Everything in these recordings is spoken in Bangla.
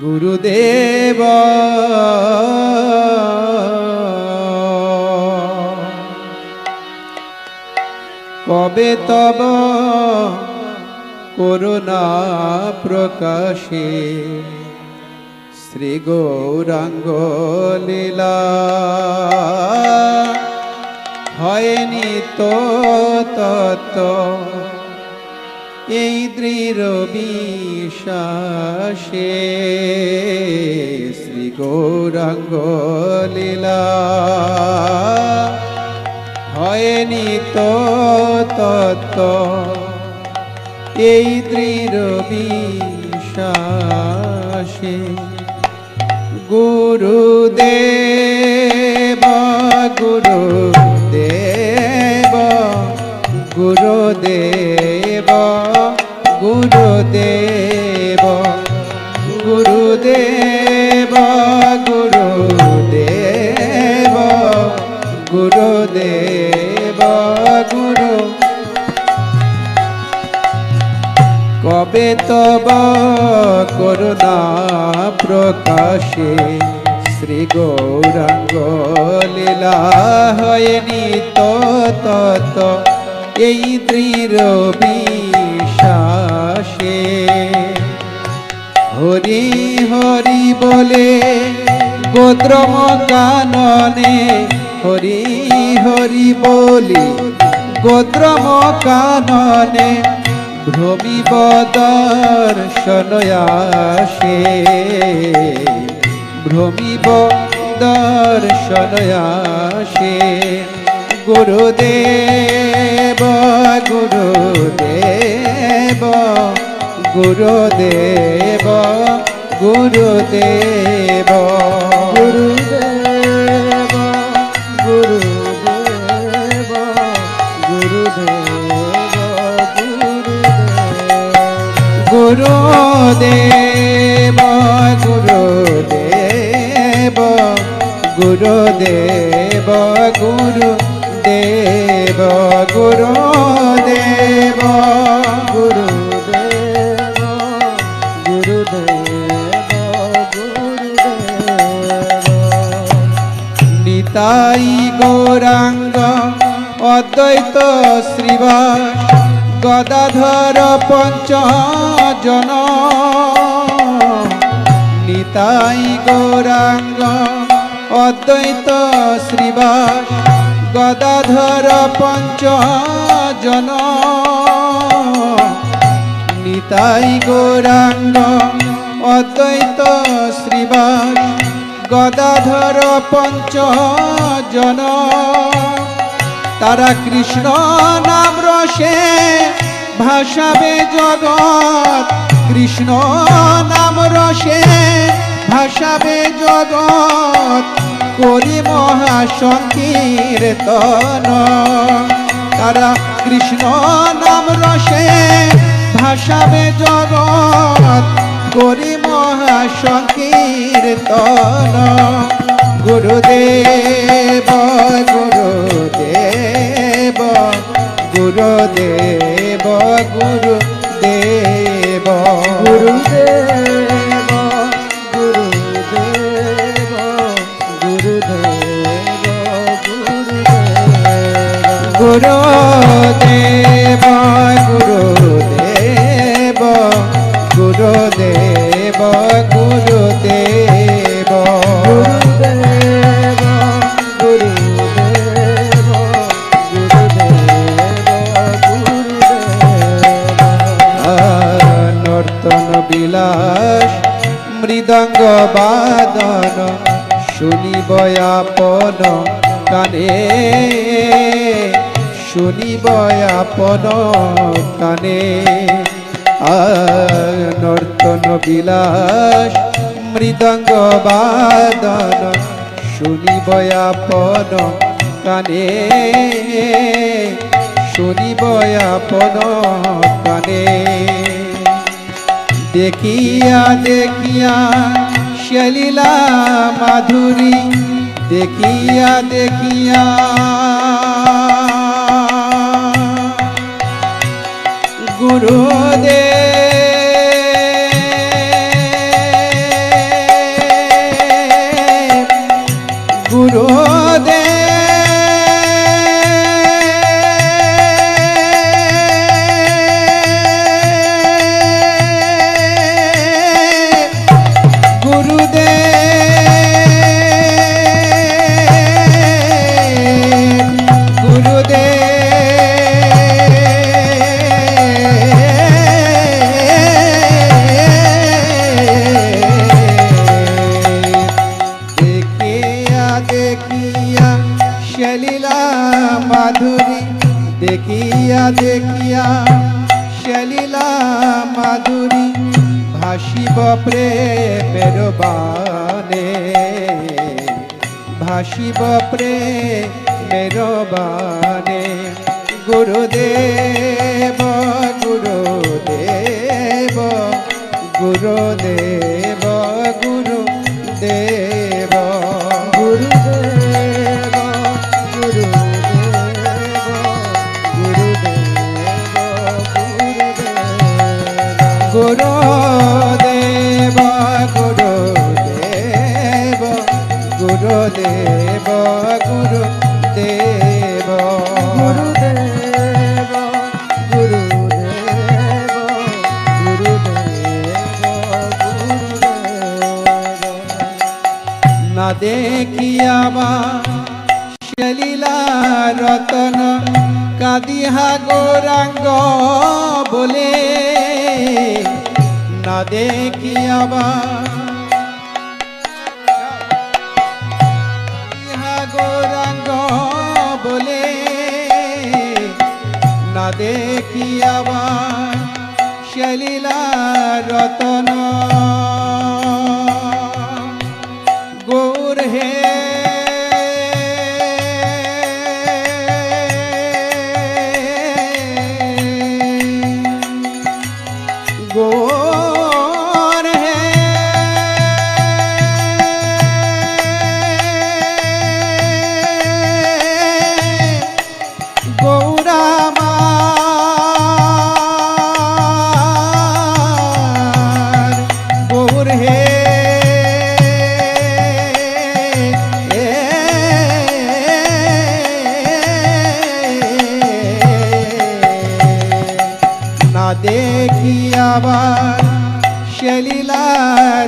গুরুদেব। কবে তব করুণা প্রকাশে শ্রী গৌরাঙ্গ লীলা। হয়নি তো তত দৃঢ় বিশ্বাসে শ্রী গৌরাঙ্গ লীলা। হয়নি তো তত্ত্ব। এই দৃঢ় বিশ্বাসে গুরুদেব গুরুদেব গুরুদেব গুরুদেব গুরুদেব গুরুদেব গুরুদেব, গুরু। কবে তব করুণা প্রকাশে শ্রী গৌরাঙ্গ লীলা হয়নি তত। এই দৃঢ় বিশ্বাসে হরি হরি বলে গোত্রম কাননে হরি হরি বলি গোত্রম কাননে ভ্রমিব দর্শনয়াসে ভ্রমিব দর্শনয়াসে গুরুদেব গুরুদেব গুরুদেব গুরুদেব। গুরুদেব গুরুদেব গুরুদেব গুরুদেব। গুরুদেব গুরুদেব গুরুদেব গুরুদেব। গুরুদেব নিতাই গৌরাঙ্গ অদ্বৈত শ্রীবাস, গদাধর পঞ্চজন। নিতাই গৌরাঙ্গ অদ্বৈত শ্রীবাস, গদাধর পঞ্চজন। নিতাই গৌরাঙ্গ অদ্বৈত শ্রীবাস গদাধর পঞ্চজন। তারা কৃষ্ণ নাম রসে ভাসাবে জগৎ। কৃষ্ণ নাম রসে ভাসাবে জগৎ। করি মহাসংকীর্তন তারা কৃষ্ণ নাম রসে ভাসাবে জগৎ। করি মহাসংকীর্তন গুরুদেব গুরুদেব গুরুদেব গুরুদেব গুরুদেব গুরুদেব। গুরুদেব গুরুদেব গুরুদেব গুরুদেব গুরুদেব বিলাস মৃদঙ্গ বাদন শুনিব আপন কানে। শুনিব আপন কানে। নর্তন বিলাস মৃদঙ্গ বাদন, শুনিব আপন কানে। শুনিব আপন কানে। দেখিয়া দেখিয়া শলীলা মাধুরী। দেখিয়া দেখিয়া গুরুদেব ভাসিব প্রেমের বানে ভাসিব প্রেমের বানে গুরুদেব গুরুদেব গুরুদেব গুরুদেব। দেখিয়াবা। শলীলা রতন কাদিহা গৌরাঙ্গ বলে। না দেখিয়াবা। গৌরাঙ্গ বলে। না দেখিয়াবা। শলীলা রতন। है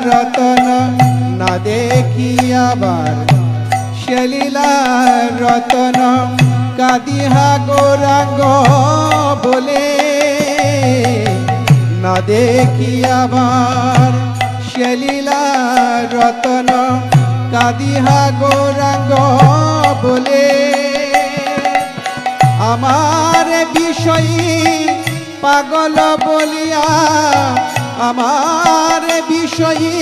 রতন, না দেখি আবার শলীলা রতন। কাদিহা গৌরাঙ্গ বলে, না দেখি আবার শলীলা রতন। কাদিহা গৌরাঙ্গ বলে, আমার বিষয়ী পাগল বলিয়া আমার বিষয়ী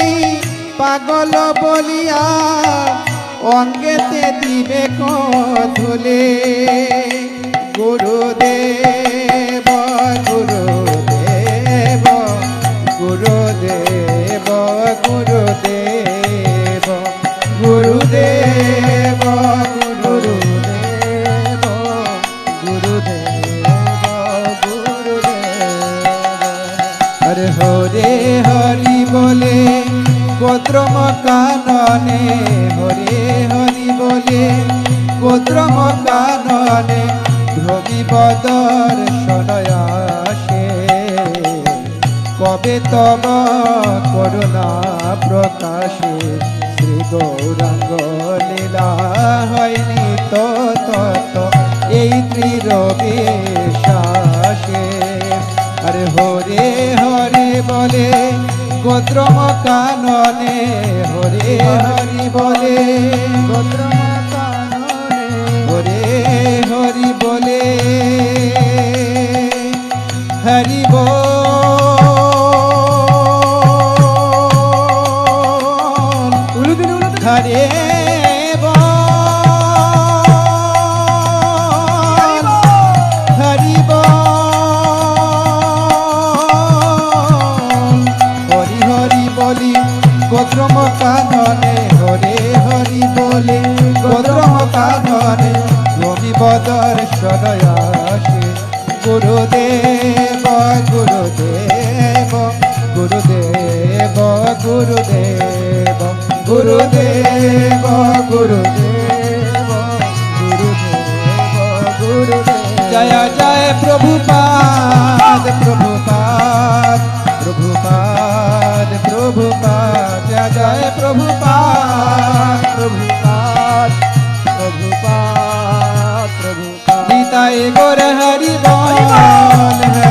পাগল বলিয়া অঙ্গেতে দিবে কধুলে গুরুদেব গোত্রম কাননে হরে হরি বলে। গোত্রম কাননে ধ্রবি বদর সনয়াসে কবে তব করুণা প্রকাশে, শ্রী গৌরাঙ্গ লীলা হয়নি তো তত এই ত্রিরবিশ্বাসে গোত্রম কাননে হরে হরি বলে। গোত্রম কাননে হরে হরি বলে। হরি বল হরে বলি গোত্রম কাননে হরে হরি বলে গোত্রম কাননে রবি বদর সদয়াসে গুরুদেব গুরুদেব গুরুদেব গুরুদেব গুরুদেব গুরুদেব গুরুদেব গুরুদেব। জয় জয়, প্রভুপাদ প্রভুপাদ প্রভুপাদ। पाद प्रभु पाद जय प्रभु पाद प्रभु पाद प्रभु पाद प्रभु पाद गीता गोर हरि बोल